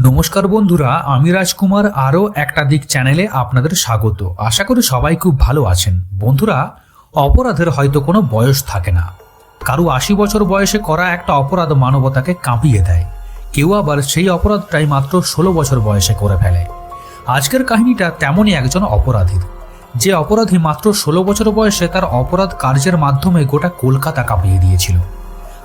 নমস্কার বন্ধুরা, আমি রাজকুমার, আরও একটা দিক চ্যানেলে আপনাদের স্বাগত। আশা করি সবাই খুব ভালো আছেন। বন্ধুরা, অপরাধের হয়তো কোনো বয়স থাকে না। কারও আশি বছর বয়সে করা একটা অপরাধ মানবতাকে কাঁপিয়ে দেয়। কেউ আবার সেই অপরাধটাই মাত্র ষোলো বছর বয়সে করে ফেলে। আজকের কাহিনীটা তেমনই একজন অপরাধীর। যে অপরাধী মাত্র ষোলো বছর বয়সে তার অপরাধ কার্যের মাধ্যমে গোটা কলকাতা কাঁপিয়ে দিয়েছিল।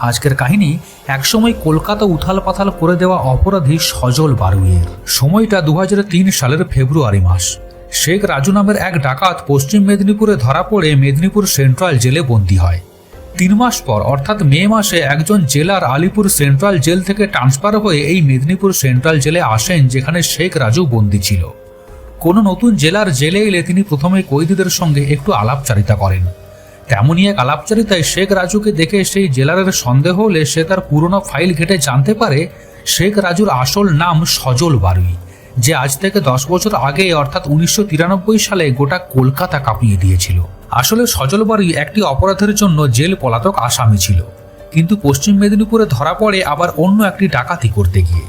আজকের কাহিনী, একসময় কলকাতা উথাল পাথাল করে দেওয়া অপরাধী সজল বারুইয়ের। সময়টা দু হাজার তিন সালের ফেব্রুয়ারি মাস। শেখ রাজু নামের এক ডাকাত পশ্চিম মেদিনীপুরে ধরা পড়ে মেদিনীপুর সেন্ট্রাল জেলে বন্দী হয়। তিন মাস পর, অর্থাৎ মে মাসে একজন জেলার আলিপুর সেন্ট্রাল জেল থেকে ট্রান্সফার হয়ে এই মেদিনীপুর সেন্ট্রাল জেলে আসেন, যেখানে শেখ রাজু বন্দী ছিল। কোনো নতুন জেলার জেলে এলে তিনি প্রথমে কয়েদিদের সঙ্গে একটু আলাপচারিতা করেন। তেমনই এক আলাপচারিতায় শেখ রাজুকে দেখে সেই জেলারের সন্দেহ হলে সে তার পুরনো ফাইল ঘেটে জানতে পারে শেখ রাজুর আসল নাম সজল বারুই, যে আজ থেকে দশ বছর আগে, অর্থাৎ উনিশশো তিরানব্বই সালে গোটা কলকাতা কাঁপিয়ে দিয়েছিল। আসলে সজল বারুই একটি অপরাধের জন্য জেল পলাতক আসামি ছিল। কিন্তু পশ্চিম মেদিনীপুরে ধরা পড়ে আবার অন্য একটি ডাকাতি করতে গিয়ে।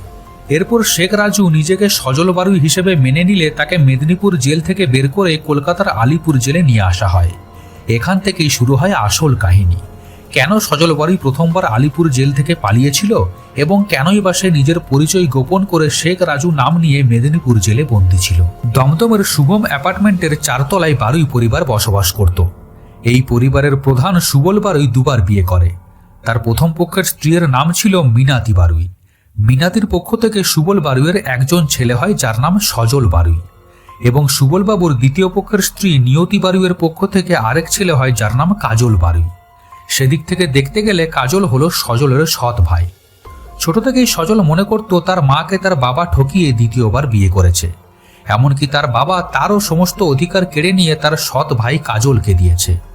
এরপর শেখ রাজু নিজেকে সজল বারুই হিসেবে মেনে নিলে তাকে মেদিনীপুর জেল থেকে বের করে কলকাতার আলিপুর জেলে নিয়ে আসা হয়। এখান থেকেই শুরু হয় আসল কাহিনী। কেন সজল বারুই প্রথমবার আলিপুর জেল থেকে পালিয়েছিল এবং কেনই বা সে নিজের পরিচয় গোপন করে শেখ রাজু নাম নিয়ে মেদিনীপুর জেলে বন্দী ছিল? দমদমের শুভম অ্যাপার্টমেন্টের চারতলায় বারুই পরিবার বসবাস করত। এই পরিবারের প্রধান সুবল বারুই দুবার বিয়ে করে। তার প্রথম পক্ষের স্ত্রীর নাম ছিল মিনাতি বারুই। মিনাতির পক্ষ থেকে সুবল বারুইয়ের একজন ছেলে হয়, যার নাম সজল বারুই। এবং সুবলবাবুর দ্বিতীয় পক্ষের স্ত্রী নিয়তি বারুয়ের পক্ষ থেকে আরেক ছেলে হয় যার নাম কাজল বারুই। সেদিক থেকে দেখতে গেলে কাজল হলো সজলের সৎ ভাই। ছোট থেকেই সজল মনে করত তার মাকে তার বাবা ঠকিয়ে দ্বিতীয়বার বিয়ে করেছে। এমনকি তার বাবা তারও সমস্ত অধিকার কেড়ে নিয়ে তার সৎ ভাই কাজলকে দিয়েছে।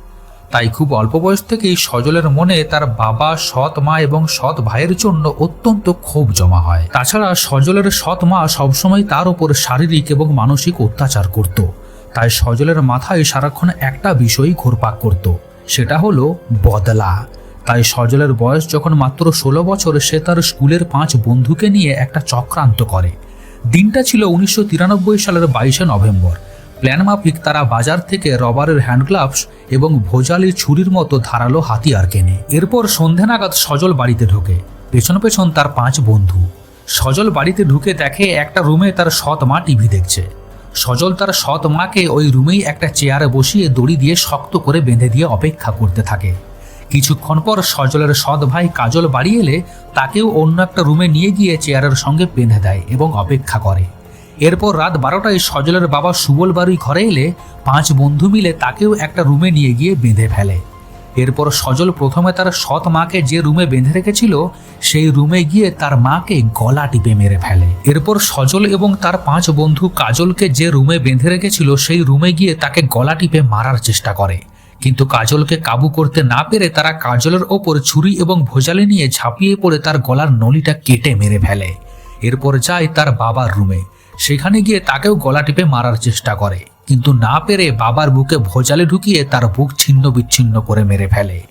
তাই খুব অল্প বয়স থেকেই সজলের মনে তার বাবা, সৎ মা এবং সৎ ভাইয়ের জন্য অত্যন্ত ক্ষোভ জমা হয়। তাছাড়া সজলের সৎ মা সবসময় তার উপর শারীরিক এবং মানসিক অত্যাচার করত। তাই সজলের মাথায় সারাক্ষণ একটা বিষয়ই ঘোরপাক করত, সেটা হলো বদলা। তাই সজলের বয়স যখন মাত্র ষোলো বছর, সে তার স্কুলের পাঁচ বন্ধুকে নিয়ে একটা চক্রান্ত করে। দিনটা ছিল উনিশশো তিরানব্বই সালের বাইশে নভেম্বর। প্ল্যান মাফিক তারা বাজার থেকে রবারের হ্যান্ড গ্লাভস এবং ভোজালির ছুরির মতো ধারালো হাতিয়ার কেনে। এরপর সন্ধে নাগাদ সজল বাড়িতে ঢোকে। পেছন পেছন তার পাঁচ বন্ধু। সজল বাড়িতে ঢুকে দেখে একটা রুমে তার সৎ মা টিভি দেখছে। সজল তার সৎ মাকে ওই রুমেই একটা চেয়ারে বসিয়ে দড়ি দিয়ে শক্ত করে বেঁধে দিয়ে অপেক্ষা করতে থাকে। কিছুক্ষণ পর সজলের সৎ ভাই কাজল বাড়ি এলে তাকেও অন্য একটা রুমে নিয়ে গিয়ে চেয়ারের সঙ্গে বেঁধে দেয় এবং অপেক্ষা করে। এরপর রাত বারোটায় সজলের বাবা সুবল বাড়ি ঘরে এলে পাঁচ বন্ধু মিলে তাকেও একটা রুমে নিয়ে গিয়ে বেঁধে ফেলে। এরপর সজল প্রথমে তার সৎ মাকে যে রুমে বেঁধে রেখেছিল, সেই রুমে গিয়ে তার মাকে গলা টিপে মেরে ফেলে। এরপর সজল এবং তার পাঁচ বন্ধু কাজলকে যে রুমে বেঁধে রেখেছিল, সেই রুমে গিয়ে তাকে গলা টিপে মারার চেষ্টা করে। কিন্তু কাজলকে কাবু করতে না পেরে তারা কাজলের ওপর ছুরি এবং ভোজালি নিয়ে ঝাঁপিয়ে পড়ে তার গলার নলিটা কেটে মেরে ফেলে। এরপর যায় তার বাবার রুমে। সেখানে গিয়ে তাকেও গলা টিপে মারার চেষ্টা করে। কিন্তু না পেরে বাবার বুকে ভোজালে ঢুকিয়ে তার বুক ছিন্ন বিচ্ছিন্ন করে মেরে ফেলে।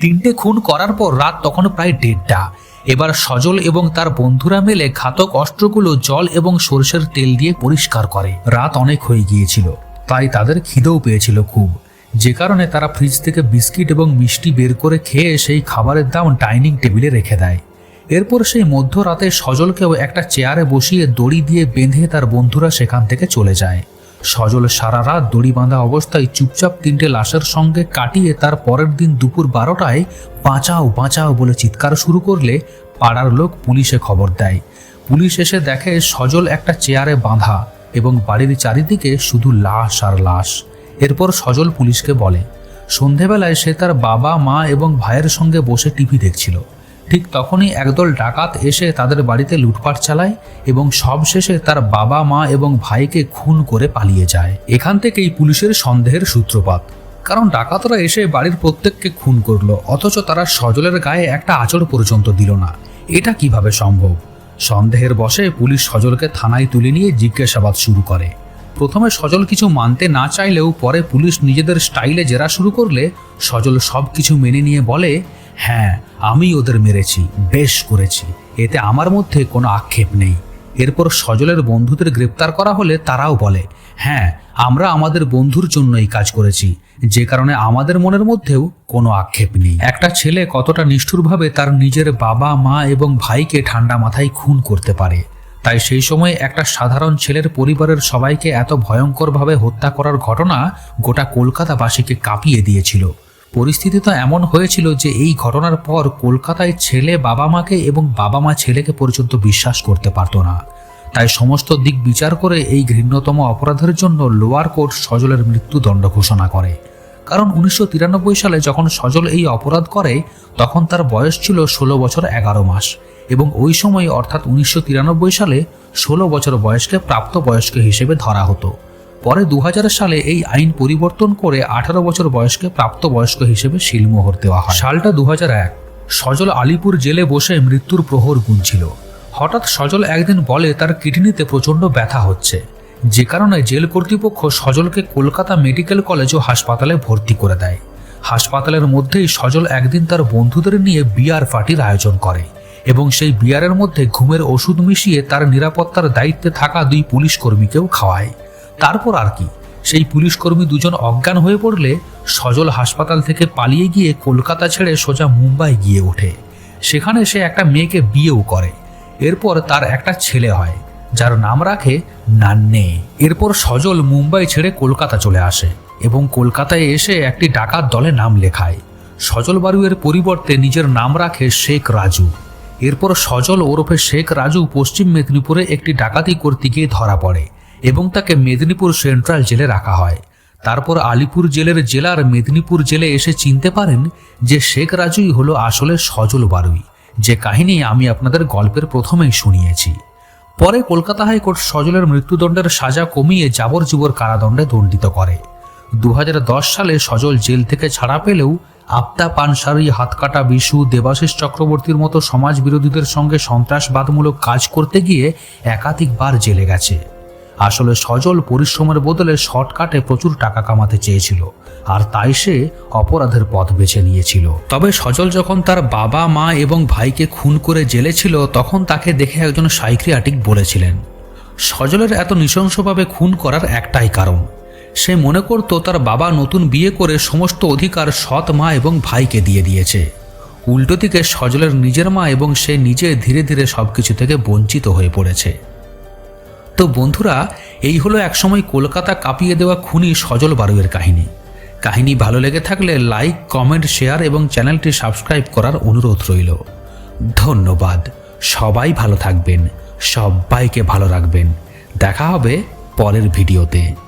তিনটে খুন করার পর রাত তখন প্রায় দেড়টা। এবার সজল এবং তার বন্ধুরা মিলে ঘাতক অস্ত্রগুলো জল এবং সরষের তেল দিয়ে পরিষ্কার করে। রাত অনেক হয়ে গিয়েছিল। তাই তাদের খিদেও পেয়েছিল খুব। যে কারণে তারা ফ্রিজ থেকে বিস্কিট এবং মিষ্টি বের করে খেয়ে সেই খাবারের দাম ডাইনিং টেবিলে রেখে দেয়। এরপর সেই মধ্যরাতে সজলকেও একটা চেয়ারে বসিয়ে দড়ি দিয়ে বেঁধে তার বন্ধুরা সেখান থেকে চলে যায়। সজল সারা রাত দড়ি বাঁধা অবস্থায় চুপচাপ তিনটে লাশের সঙ্গে কাটিয়ে তার পরের দিন দুপুর বারোটায় বাঁচাও বাঁচাও বলে চিৎকার শুরু করলে পাড়ার লোক পুলিশে খবর দেয়। পুলিশ এসে দেখে সজল একটা চেয়ারে বাঁধা এবং বাড়ির চারিদিকে শুধু লাশ আর লাশ। এরপর সজল পুলিশকে বলে, সন্ধেবেলায় সে তার বাবা, মা এবং ভাইয়ের সঙ্গে বসে টিভি দেখছিল। ঠিক তখনই একদল ডাকাত এসে তাদের বাড়িতে লুটপাট চালায় এবং সবশেষে তার বাবা, মা এবং ভাইকে খুন করে পালিয়ে যায়। এখান থেকেই পুলিশের সন্দেহের সূত্রপাত। কারণ ডাকাতরা এসে বাড়ির প্রত্যেককে খুন করল, অথচ তারা সজলের গায়ে একটা আচর পর্যন্ত দিল না। এটা কীভাবে সম্ভব? সন্দেহের বশে পুলিশ সজলকে থানায় তুলে নিয়ে জিজ্ঞাসাবাদ শুরু করে। প্রথমে সজল কিছু মানতে না চাইলেও পরে পুলিশ নিজেদের স্টাইলে জেরা শুরু করলে সজল সব কিছু মেনে নিয়ে বলে হ্যাঁ আমি ওদের মেরেছি, বেশ করেছি। এতে আমার মধ্যে কোনো আক্ষেপ নেই। এরপর সজলের বন্ধুদের গ্রেপ্তার করা হলে তারাও বলে হ্যাঁ আমরা আমাদের বন্ধুর জন্য এই কাজ করেছি। যে কারণে আমাদের মনের মধ্যেও কোনো আক্ষেপ নেই। একটা ছেলে কতটা নিষ্ঠুরভাবে তার নিজের বাবা, মা এবং ভাইকে ঠান্ডা মাথায় খুন করতে পারে। তাই সেই সময় একটা সাধারণ ছেলের পরিবারের সবাইকে এত ভয়ঙ্করভাবে হত্যা করার ঘটনা গোটা কলকাতাবাসীকে কাঁপিয়ে দিয়েছিল। পরিস্থিতি তো এমন হয়েছিল যে এই ঘটনার পর কলকাতায় ছেলে বাবা মাকে এবং বাবা মা ছেলেকে পর্যন্ত বিশ্বাস করতে পারতো না। তাই সমস্ত দিক বিচার করে এই ঘৃণ্যতম অপরাধের জন্য লোয়ার কোর্ট সজলের মৃত্যুদণ্ড ঘোষণা করে। কারণ উনিশশো তিরানব্বই সালে যখন সজল এই অপরাধ করে, তখন তার বয়স ছিল ষোলো বছর এগারো মাস এবং ওই সময় অর্থাৎ উনিশশো তিরানব্বই সালে ষোলো বছর বয়সকে প্রাপ্ত বয়স্ক হিসেবে ধরা হতো। পরে দু হাজার সালে এই আইন পরিবর্তন করে আঠারো বছর বয়সকে প্রাপ্তবয়স্ক হিসেবে শিলমোহর দেওয়া হয়। সালটা দু এক। সজল আলিপুর জেলে বসে মৃত্যুর প্রহর গুনছিল। হঠাৎ সজল একদিন বলে, তার কিডনিতে প্রচণ্ড ব্যথা হচ্ছে। যে কারণে জেল কর্তৃপক্ষ সজলকে কলকাতা মেডিকেল কলেজ ও হাসপাতালে ভর্তি করে দেয়। হাসপাতালের মধ্যেই সজল একদিন তার বন্ধুদের নিয়ে বিয়ার পার্টির আয়োজন করে এবং সেই বিয়ারের মধ্যে ঘুমের ওষুধ মিশিয়ে তার নিরাপত্তার দায়িত্বে থাকা দুই পুলিশ কর্মীকেও খাওয়ায়। তারপর আর কি? সেই পুলিশ কর্মী দুজন অজ্ঞান হয়ে পড়লে সজল হাসপাতাল থেকে পালিয়ে গিয়ে কলকাতা ছেড়ে সোজা মুম্বাই গিয়ে ওঠে। সেখানে সে একটা মেয়েকে বিয়েও করে। এরপর তার একটা ছেলে হয়, যার নাম রাখে নান্নে। এরপর সজল মুম্বাই ছেড়ে কলকাতা চলে আসে এবং কলকাতায় এসে একটি ডাকাত দলে নাম লেখায়। সজল বারুয়ের পরিবর্তে নিজের নাম রাখে শেখ রাজু। এরপর সজল ওরফে শেখ রাজু পশ্চিম মেদিনীপুরে একটি ডাকাতি করতে গিয়ে ধরা পড়ে। এবং তাকে মেদিনীপুর সেন্ট্রাল জেলে রাখা হয়। তারপর আলিপুর জেলের জেলার মেদিনীপুর জেলে এসে চিনতে পারেন যে শেখ রাজুই হলো আসলে সজল বারুই। যে কাহিনী আমি আপনাদের গল্পের প্রথমেই শুনিয়েছি। পরে কলকাতা হাইকোর্ট সজলের মৃত্যুদণ্ডের সাজা কমিয়ে যাবর যাবজ্জীবর কারাদণ্ডে দণ্ডিত করে। দু হাজার দশ সালে সজল জেল থেকে ছাড়া পেলেও আপতা পানসারি হাতকাটা বিশু, দেবাশিস চক্রবর্তীর মতো সমাজ বিরোধীদের সঙ্গে সন্ত্রাসবাদমূলক কাজ করতে গিয়ে একাধিকবার জেলে গেছে। আসলে সজল পরিশ্রমের বদলে শর্টকাটে প্রচুর টাকা কামাতে চেয়েছিল, আর তাই সে অপরাধের পথ বেছে নিয়েছিল। তবে সজল যখন তার বাবা, মা এবং ভাইকে খুন করে জেলে ছিল, তখন তাকে দেখে একজন সাইক্রিয়াটিক বলেছিলেন, সজলের এত নৃশংসভাবে খুন করার একটাই কারণ। সে মনে করত তার বাবা নতুন বিয়ে করে সমস্ত অধিকার সৎ মা এবং ভাইকে দিয়ে দিয়েছে। উল্টো দিকে সজলের নিজের মা এবং সে নিজে ধীরে ধীরে সবকিছু থেকে বঞ্চিত হয়ে পড়েছে। তো বন্ধুরা, এই হলো একসময় কলকাতা কাঁপিয়ে দেওয়া খুনি সজল বারুয়ের কাহিনী। কাহিনী ভালো লেগে থাকলে লাইক, কমেন্ট, শেয়ার এবং চ্যানেলটি সাবস্ক্রাইব করার অনুরোধ রইল। ধন্যবাদ। সবাই ভালো থাকবেন। সবাইকে ভালো রাখবেন। দেখা হবে পরের ভিডিওতে।